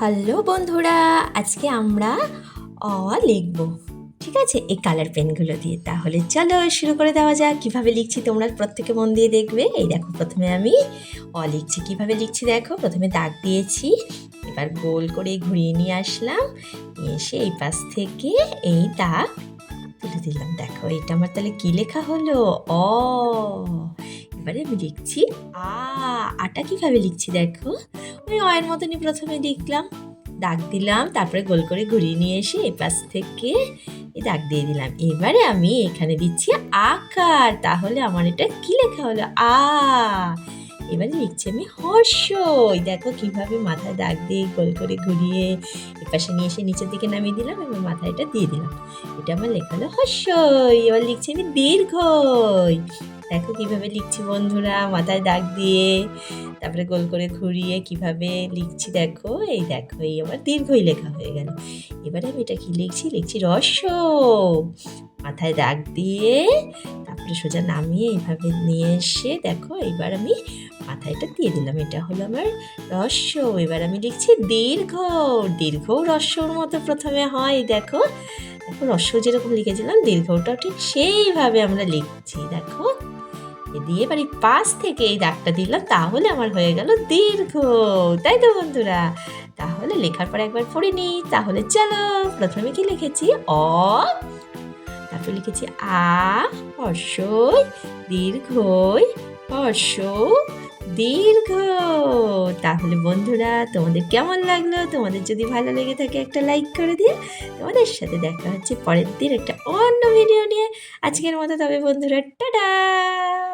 Hello বন্ধুরা, আজকে আমরা অ লিখব। ঠিক আছে? এই কালার পেনগুলো দিয়ে। তাহলে চলো শুরু করে দেওয়া যাক। কীভাবে লিখছি তোমরা প্রত্যেকে মন দিয়ে দেখবে। এই দেখো, প্রথমে আমি অ লিখছি। কীভাবে লিখছি দেখো? প্রথমে দাগ দিয়েছি। এবার গোল করে ঘুরিয়ে নিয়ে আসলাম। নিয়ে এসে এই পাশ থেকে এই দাগ তুলে দিলাম। দেখো এটা আমার তাহলে কী লেখা হলো? অ। এবারে আমি লিখছি আ। আটা কীভাবে লিখছি দেখো? ওই অয়ের মতনই প্রথমে লিখলাম দাগ দিলাম, তারপরে গোল করে ঘুরিয়ে নিয়ে এসে এই পাশ থেকে দাগ দিয়ে দিলাম। এবারে আমি এখানে দিচ্ছি আকার। তাহলে আমার এটা কি লেখা হলো? আ। এবারে লিখছি আমি হর্ষই। দেখো কীভাবে মাথায় দাগ দিয়ে গোল করে ঘুরিয়ে এ পাশে নিয়ে এসে নিচের দিকে নামিয়ে দিলাম এবার মাথায় এটা দিয়ে দিলাম। এটা আমার লেখা হলো হর্ষই। এবার লিখছি আমি দীর্ঘই। দেখো কীভাবে লিখছি বন্ধুরা, মাথায় দাগ দিয়ে। তারপরে গোল করে ঘুরিয়ে কীভাবে লিখছি দেখো, এই দেখো, এই আমার দীর্ঘই লেখা হয়ে গেল। এবারে আমি এটা কি লিখছি? লিখছি রস মাথায় দাগ দিয়ে, তারপরে সোজা নামিয়ে এইভাবে নিয়ে এসে দেখো, এবার আমি মাথায় এটা দিয়ে দিলাম। এটা হলো আমার রস্য এবার আমি লিখছি দীর্ঘ। দীর্ঘ রস্যর মতো প্রথমে হয়, দেখো। দেখো রস্য যেরকম লিখেছিলাম, দীর্ঘটাও ঠিক সেইভাবে আমরা লিখছি, দেখো। দিয়ে এই পাশ থেকে এই দাগটা দিলাম, তাহলে আমার হয়ে গেল দীর্ঘ। তাই তো বন্ধুরা? তাহলে লেখার পর একবার পড়ে নিই। তাহলে চলো, প্রথমে কি লিখেছি? অ, তারপর লিখেছি আ হর্ষই দীর্ঘই হর্ষ দীর্ঘ। তাহলে বন্ধুরা, তোমাদের কেমন লাগল? তোমাদের যদি ভালো লেগে থাকে একটা লাইক করে দিয়ে তোমাদের সাথে দেখা হচ্ছে পরের দিন একটা অন্য ভিডিও নিয়ে। আজকের মতো তবে বন্ধুরা, টাটা!